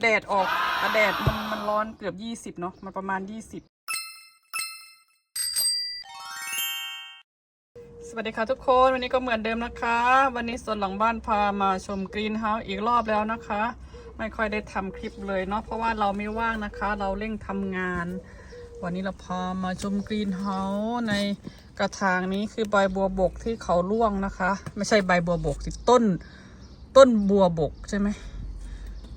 แดดออกแต่แดดมันมันร้อนเกือบยี่สิบเนาะมันประมาณยี่สิบสวัสดีค่ะทุกคนวันนี้ก็เหมือนเดิมนะคะ วันนี้สวนหลังบ้านพามาชมกรีนเฮาส์อีกรอบแล้วนะคะ ไม่ค่อยได้ทำคลิปเลยเนาะเพราะว่าเราไม่ว่างนะคะ เราเร่งทำงาน วันนี้เราพามาชมกรีนเฮาส์ในกระถางนี้คือใบบัวบกที่เขาร่วงนะคะ ไม่ใช่ใบบัวบกสิต้นต้นบัวบกใช่ไหม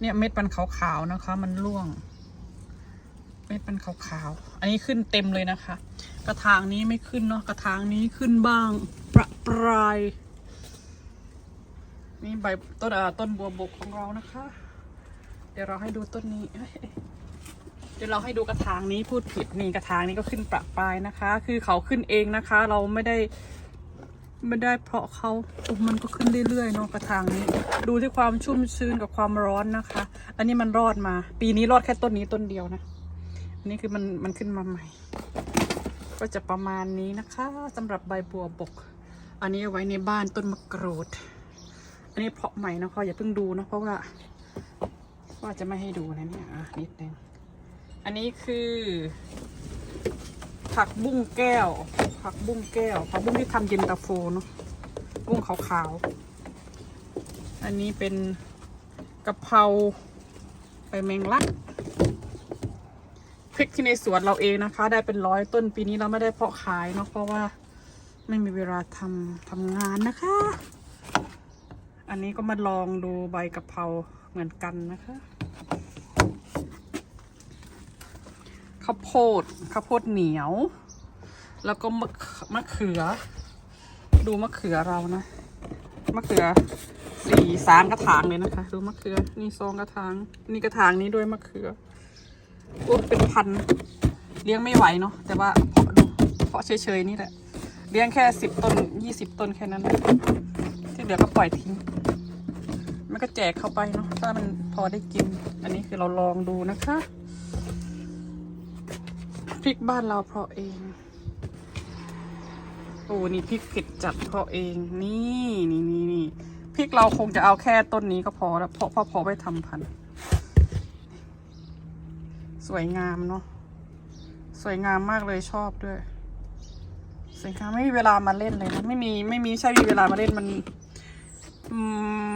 เนี่ยเม็ดมันขาวๆนะคะ มันร่วง เม็ดมันขาวๆอันนี้ขึ้นเต็มเลยนะคะ กระถางนี้ไม่ขึ้นเนาะกระถางนี้ขึ้นบ้าง ประปรายนี่ใบต้นอ่าต้นบัวบกของเรานะคะ เดี๋ยวเราให้ดูต้นนี้เอ้ยเดี๋ยวเราให้ดูกระถางนี้พูดผิดนี่กระถางนี้ก็ขึ้นประปรายนะคะ คือเขาขึ้นเองนะคะ เราไม่ได้ ไม่ได้เพราะเขาโอ้มันก็ขึ้นเรื่อยๆเนาะกระถางนี้ ดูที่ความชุ่มชื้นกับความร้อนนะคะ อันนี้มันรอดมา ปีนี้รอดแค่ต้นนี้ต้นเดียวนะ อันนี้คือมันมันขึ้นมาใหม่ ก็จะประมาณนี้นะคะสำหรับใบบัวบก อันนี้ไว้ในบ้านต้นมะกรูด อันนี้เพาะใหม่นะคะอย่าเพิ่งดูนะเพราะว่า ว่าจะไม่ให้ดูนะเนี่ยนิดนึงอันนี้คือ ผักบุ้งแก้ว ผักบุ้งแก้ว ผักบุ้งที่ทำเย็นตาโฟเนาะบุ้งขาวๆ อันนี้เป็นกะเพราใบแมงลักพริกที่ในสวนเราเองนะคะ ได้เป็นร้อยต้นปีนี้เราไม่ได้เพาะขายเนาะเพราะว่าไม่มีเวลาทำทำงานนะคะ อันนี้ก็มาลองดูใบกะเพราเหมือนกันนะคะ ข้าวโพดข้าวโพดเหนียว แล้วก็มะมะเขือ ดูมะเขือเรานะมะเขือสี่สามกระถางเลยนะคะ ดูมะเขือนี่ซองกระถางนี่กระถางนี้ด้วยมะเขือโอ้เป็นพันเลี้ยงไม่ไหวเนาะแต่ว่าเพาะดูเพาะเฉยๆนี่แหละเลี้ยงแค่สิบต้นยี่สิบต้นแค่นั้นที่เหลือก็ปล่อยทิ้งมันก็แจกเข้าไปเนาะถ้ามันพอได้กิน อันนี้คือเราลองดูนะคะ พริกบ้านเราเพาะเอง โอ้นี่พริกเผ็ดจัดเพาะเอง นี่นี่นี่นี่พริกเราคงจะเอาแค่ต้นนี้ก็พอแล้วเพาะพาะพอไปทำพันธุ์สวยงามเนาะสวยงามมากเลยชอบด้วยสวยงามไม่มีเวลามาเล่นเลยนะไม่มีไม่มีใช่มีเวลามาเล่นมัน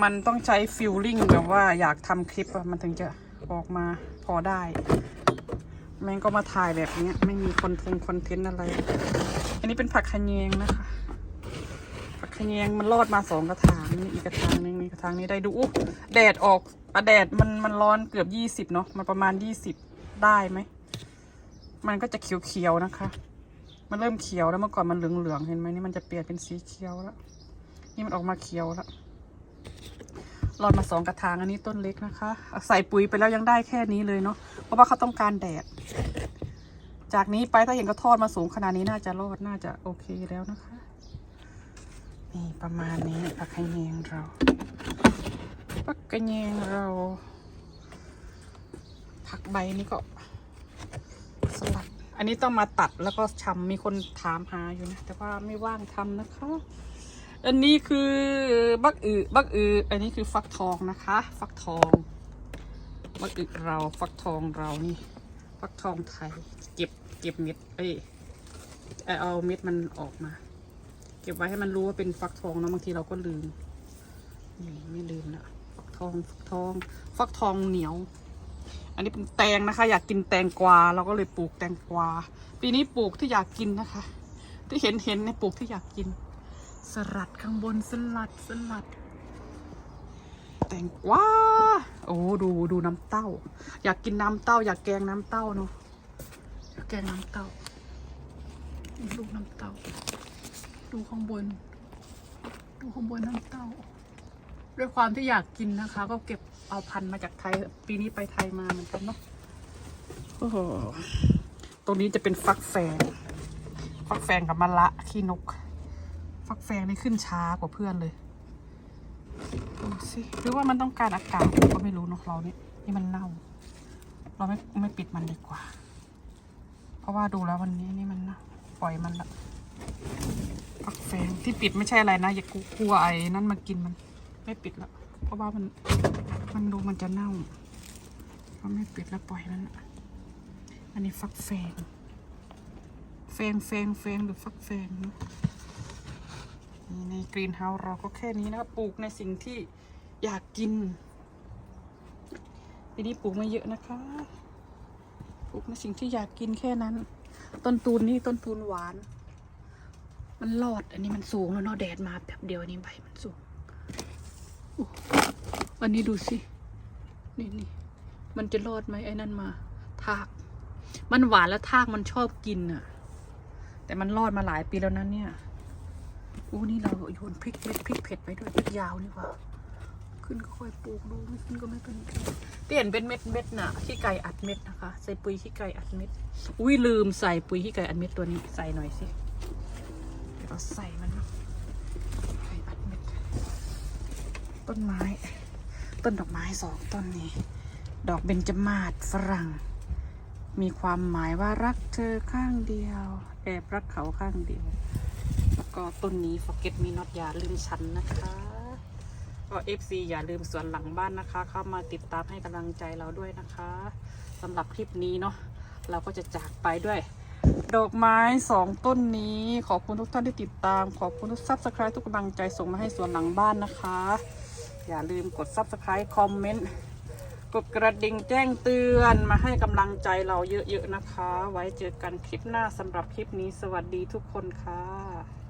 มันต้องใช้ฟิลลิ่งแบบว่าอยากทำคลิปมันถึงจะออกมาพอได้ แม่งก็มาถ่ายแบบนี้ไม่มีคนทนต์คอนเทนต์อะไร อันนี้เป็นผักขะแยงนะคะ ผักขะแยงมันรอดมาสองกระถางนี่อีกกระถางนึงนี่กระถางนี้ได้ดูแดดออกอะแดดมันมันร้อนเกือบยี่สิบเนาะมันประมาณยี่สิบได้ไหมมันก็จะเขียวๆนะคะ มันเริ่มเขียวแล้วเมื่อก่อนมันเหลืองๆเห็นไหมนี่มันจะเปลี่ยนเป็นสีเขียวแล้วนี่มันออกมาเขียวแล้วรอดมาสองกระถางอันนี้ต้นเล็กนะคะ ใส่ปุ๋ยไปแล้วยังได้แค่นี้เลยเนาะเพราะว่าเขาต้องการแดด จากนี้ไปถ้าเห็นก็ทอดมาสูงขนาดนี้น่าจะรอดน่าจะโอเคแล้วนะคะ นี่ประมาณนี้ผักขะแยงเราผักกระแยงเรา ผักใบนี่ก็สลัด อันนี้ต้องมาตัดแล้วก็ชำมีคนถามหาอยู่นะแต่ว่าไม่ว่างทำนะคะ อันนี้คือบักอือบักอืออันนี้คือฟักทองนะคะ ฟักทองบักอือเราฟักทองเรานี่ ฟักทองไทย เก็บเก็บเม็ด เอ้ยเอาเอาเม็ดมันออกมา เก็บไว้ให้มันรู้ว่าเป็นฟักทองเนาะบางทีเราก็ลืมนี่ไม่ลืมละฟักทองฟักทอง ฟักทองเหนียว อันนี้เป็นแตงนะคะ อยากกินแตงกวาเราก็เลยปลูกแตงกวา ปีนี้ปลูกที่อยากกินนะคะ ที่เห็นเห็นเนี่ยปลูกที่อยากกิน สลัดข้างบนสลัดสลัด แตงกวา โอ้ดูดูน้ำเต้า อยากกินน้ำเต้า อยากแกงน้ำเต้าเนาะอยากแกงน้ำเต้าดูน้ำเต้า ดูข้างบน ดูข้างบนน้ำเต้า ด้วยความที่อยากกินนะคะ ก็เก็บเอาพันธุ์มาจากไทย ปีนี้ไปไทยมาเหมือนกันเนาะโอ้โหตรงนี้จะเป็นฟักแฟง ฟักแฟงกับมะละขี้นก ฟักแฟงนี่ขึ้นช้ากว่าเพื่อนเลย ดูสิหรือว่ามันต้องการอากาศก็ไม่รู้เนาะเราเนี่ยนี่มันเน่า เราไม่ไม่ปิดมันดีกว่า เพราะว่าดูแล้ววันนี้นี่มันเน่าปล่อยมันละฟักแฟงที่ปิดไม่ใช่อะไรนะ อย่ากลัวไอ้นั่นมากินมัน ไม่ปิดล้วเพราะว่ามันมันดูมันจะเน่าก็ไม่ปิดแล้วปล่อยมันอะอันนี้ฟักแฟงแฟงแฟงแฟงหรือฟักแฟงนะ ในกรีนเฮาส์เราก็แค่นี้นะครับ ปลูกในสิ่งที่อยากกินปีนี้ปลูกไม่เยอะนะคะ ปลูกในสิ่งที่อยากกินแค่นั้น ต้นตูนนี่ต้นตูนหวาน มันรอด อันนี้มันสูงแล้วเนาะแดดมาแบบเดียวอันนี้ใบมันสูงอันนี้ดูสินี่นี่มันจะรอดไหมไอ้นั่นมา ทาก มันหวานแล้วทากมันชอบกินอะแต่มันรอดมาหลายปีแล้วนั้นเนี่ย อู้นี่เราโยนพริกเม็ดพริกเผ็ดไปด้วยพริกยาวนี่ว่าขึ้นก็ค่อยปลูกดูไม่ขึ้นก็ไม่เป็นไรเปลี่ยนเป็นเม็ดเม็ดน่ะขี้ไก่อัดเม็ดนะคะ ใส่ปุ๋ยขี้ไก่อัดเม็ด อุ้ยลืมใส่ปุ๋ยขี้ไก่อัดเม็ดตัวนี้ใส่หน่อยสิเดี๋ยวเราใส่มันนะไก่อัดเม็ด ต้นไม้ ต้นดอกไม้สองต้นนี้ ดอกเบญจมาศฝรั่ง มีความหมายว่ารักเธอข้างเดียวแอบรักเขาข้างเดียว ก็ต้นนี้ forget me not อย่าลืมฉันนะคะ ก็ FC อย่าลืมสวนหลังบ้านนะคะ เข้ามาติดตามให้กำลังใจเราด้วยนะคะสำหรับคลิปนี้เนาะเราก็จะจากไปด้วย ดอกไม้สองต้นนี้ ขอบคุณทุกท่านที่ติดตาม ขอบคุณทุกซับสไคร b ์ทุกกำลังใจส่งมาให้สวนหลังบ้านนะคะ อย่าลืมกดซับสไคร b ์คอมเมนต์กดกระดิ่งแจ้งเตือนมาให้กำลังใจเราเยอะๆนะคะ ไว้เจอกันคลิปหน้าสำหรับคลิปนี้สวัสดีทุกคนค่ะ